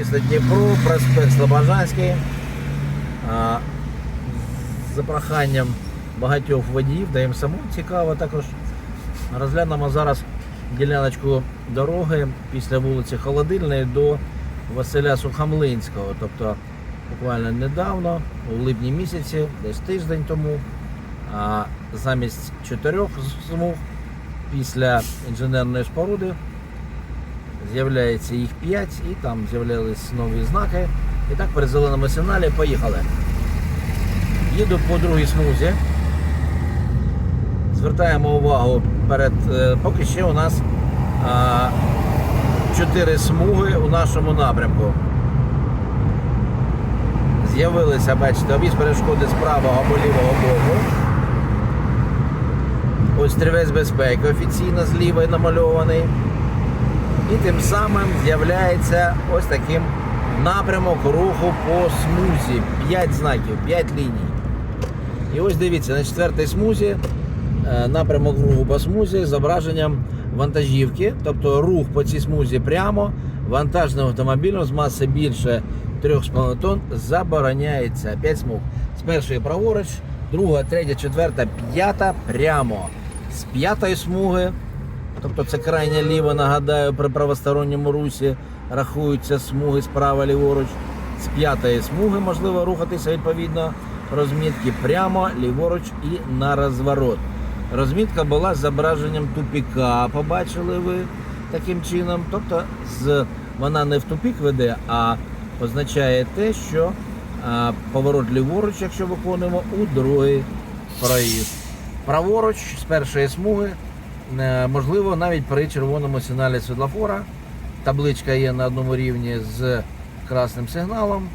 місто Дніпро, проспект Слобожанський. За проханням багатьох водіїв, да їм самому цікаво також. Розглянемо зараз діляночку дороги після вулиці Холодильної до Василя Сухомлинського. Тобто буквально недавно, у липні місяці, десь тиждень тому, замість чотирьох смуг після інженерної споруди з'являється їх 5 і там з'являлись нові знаки. І так при зеленому сигналі поїхали. Їду по другій смузі. Звертаємо увагу перед. е, Поки ще у нас а, 4 смуги у нашому напрямку. З'явилися, бачите, об'їзд перешкоди з правого або лівого боку. Ось тривець безпеки офіційно зліва намальований. І тим самим з'являється ось таким напрямок руху по смузі. 5 знаків, 5 ліній. І ось дивіться, на четвертій смузі е, напрямок руху по смузі з зображенням вантажівки, тобто рух по цій смузі прямо вантажним автомобілем з маси більше 3,5 тонн забороняється. 5 смуг. З першої праворуч, друга, третя, четверта, п'ята прямо. З п'ятої смуги Тобто це крайня ліва, нагадаю, при правосторонньому русі рахуються смуги справа ліворуч. З п'ятої смуги можливо рухатися відповідно розмітки прямо, ліворуч і на розворот. Розмітка була з зображенням тупіка, побачили ви таким чином. Тобто з, вона не в тупік веде, а означає те, що а, поворот ліворуч, якщо виконуємо, у другий проїзд. Праворуч з першої смуги Можливо, навіть при червоному сигналі світлофора. Табличка є на одному рівні з красним сигналом,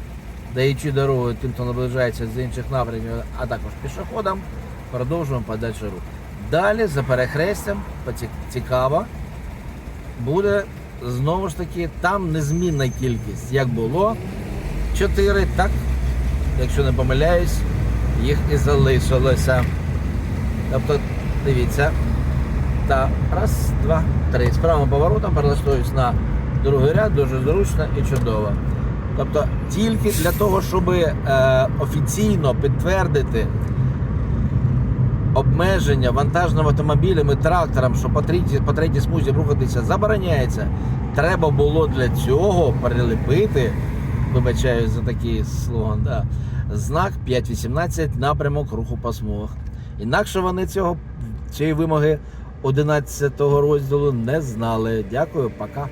даючи дорогу тим, хто наближається з інших напрямів, а також пішоходам, продовжуємо подальший рух. Далі за перехрестям, цікаво, буде знову ж таки там незмінна кількість. Як було 4, так, якщо не помиляюсь, їх і залишилося. Тобто, дивіться, та раз, два, три. З правим поворотом перелаштуюсь на другий ряд, дуже зручно і чудово. Тобто тільки для того, щоб е, офіційно підтвердити обмеження вантажним автомобілем і трактором, що по третій, по третій смузі рухатися забороняється, треба було для цього прилепити, вибачаю за такий слоган, да, знак 5.18 напрямок руху по смугах. Інакше вони цього цієї вимоги 11 розділу не знали. Дякую, пока.